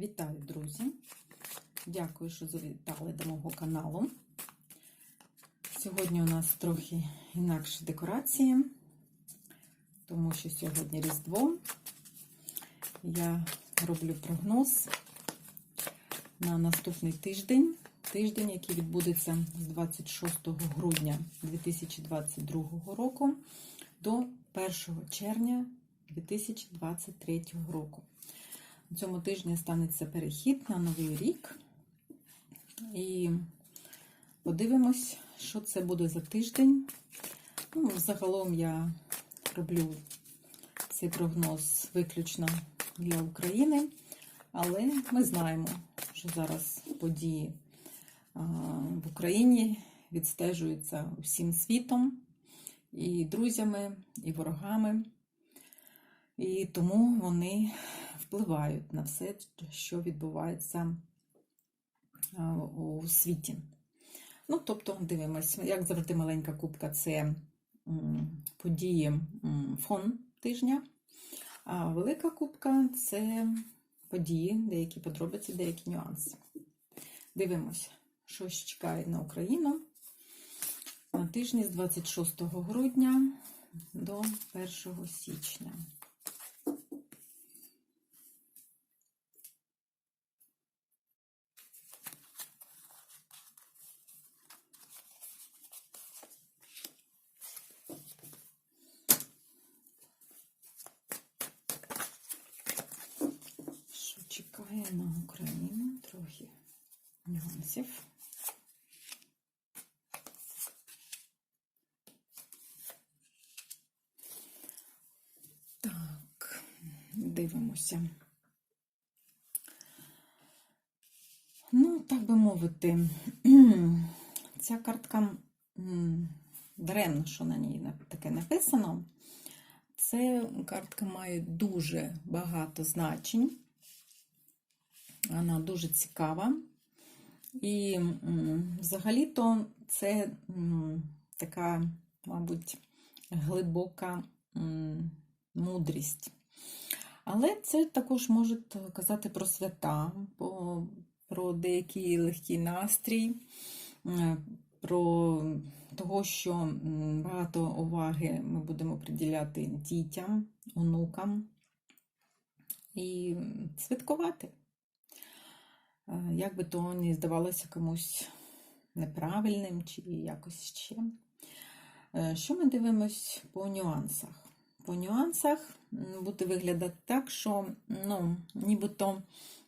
Вітаю, друзі! Дякую, що завітали до мого каналу. Сьогодні у нас трохи інакші декорації, тому що сьогодні Різдво. Я роблю прогноз на наступний тиждень, тиждень, який відбудеться з 26 грудня 2022 року до 1 червня 2023 року. Цьому тижні станеться перехід на новий рік. І подивимось, що це буде за тиждень. Ну, Загалом я роблю цей прогноз виключно для України, але ми знаємо, що зараз події в Україні відстежуються всім світом, і друзями, і ворогами. І тому вони впливають на все, що відбувається у світі. Ну, тобто, дивимося, як завжди, маленька кубка це події фон тижня, а велика кубка це події, деякі подробиці, деякі нюанси. Дивимося, що ж чекає на Україну на тижні з 26 грудня до 1 січня. Що чекає на Україну? Трохи нюансів. Так, дивимося. Ну, так би мовити, ця картка даремно, що на ній таке написано. Це картка має дуже багато значень. Вона дуже цікава. І взагалі-то це така, мабуть, глибока мудрість. Але це також може казати про свята, про деякий легкий настрій, про того, що багато уваги ми будемо приділяти дітям, онукам і святкувати. Як би то не здавалося комусь неправильним чи якось ще. Що ми дивимось по нюансах? По нюансах буде виглядати так, що ну, нібито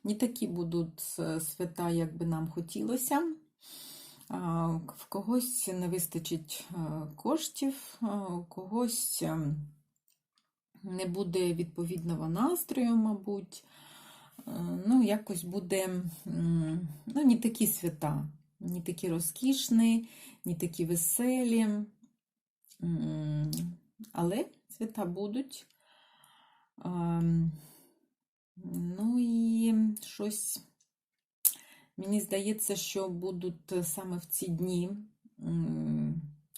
не такі будуть свята, як би нам хотілося. В когось не вистачить коштів, у когось не буде відповідного настрою, мабуть. Ну, якось буде ну, не такі свята, не такі розкішні, не такі веселі. Але свята будуть. Ну і щось. Мені здається, що будуть саме в ці дні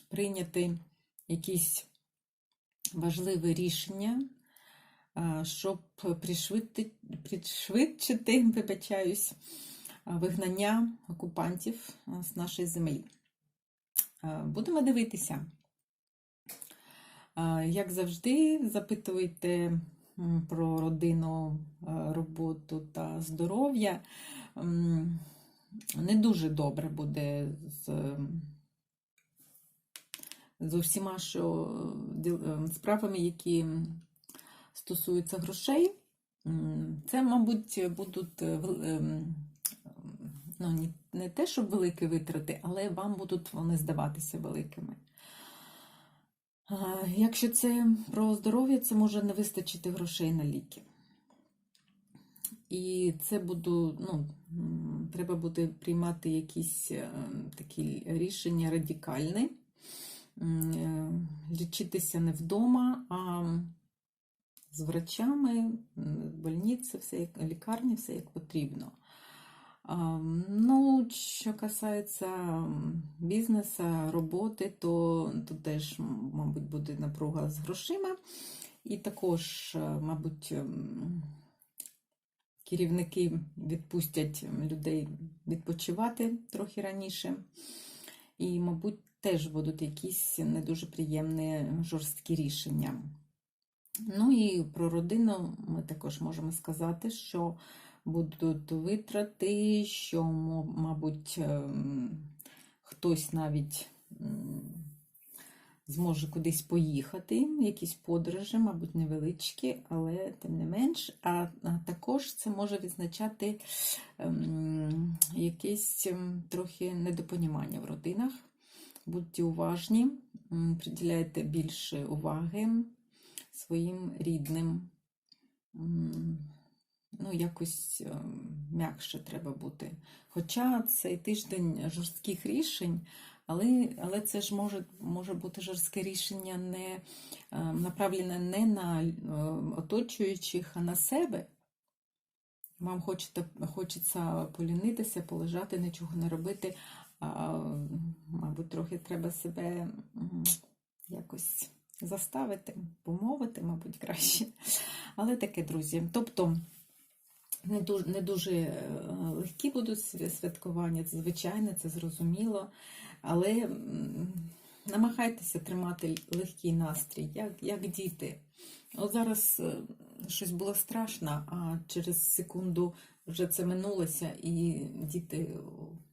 прийняти якісь важливі рішення, щоб пришвидшити, вибачаюсь, вигнання окупантів з нашої землі. Будемо дивитися. Як завжди, запитуйте про родину, роботу та здоров'я не дуже добре буде з з усіма що, справами, які стосуються грошей. Це, мабуть, будуть ну, не те, щоб великі витрати, але вам будуть вони здаватися великими. Якщо це про здоров'я, це може не вистачити грошей на ліки. І це буду, ну, треба буде приймати якісь такі рішення радикальні, лічитися не вдома, а з врачами, в больниці, все як лікарні, все як потрібно. Ну, що касається бізнесу, роботи, то тут теж, мабуть, буде напруга з грошима. І також, мабуть, керівники відпустять людей відпочивати трохи раніше. І, мабуть, теж будуть якісь не дуже приємні жорсткі рішення. Ну і про родину ми також можемо сказати, що будуть витрати, що, мабуть, ем, хтось навіть зможе кудись поїхати, якісь подорожі, мабуть, невеличкі, але тим не менш. А, також це може відзначати ем, якесь ем, трохи недопонімання в родинах. Будьте уважні, приділяйте більше уваги своїм рідним. Ну, якось ем, м'якше треба бути. Хоча цей тиждень жорстких рішень, але, але це ж може, може бути жорстке рішення не е, направлене не на е, оточуючих, а на себе. Вам хочете, хочеться полінитися, полежати, нічого не робити. А, мабуть, трохи треба себе якось заставити, помовити, мабуть, краще. Але таке, друзі. Тобто не дуже, не дуже е, легкі будуть святкування, це звичайно, це зрозуміло. Але намагайтеся тримати легкий настрій, як, як діти. От зараз е, щось було страшно, а через секунду вже це минулося, і діти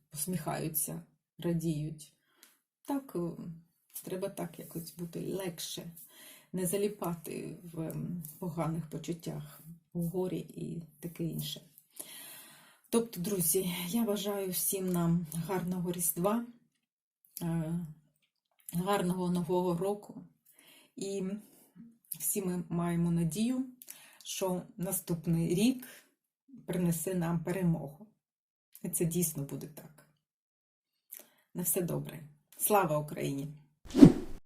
посміхаються, радіють. Так, треба так якось бути легше, не заліпати в ем, поганих почуттях, у горі і таке інше. Тобто, друзі, я бажаю всім нам гарного Різдва, е, гарного Нового року. І всі ми маємо надію, що наступний рік принесе нам перемогу. І це дійсно буде так. На все добре. Слава Україні!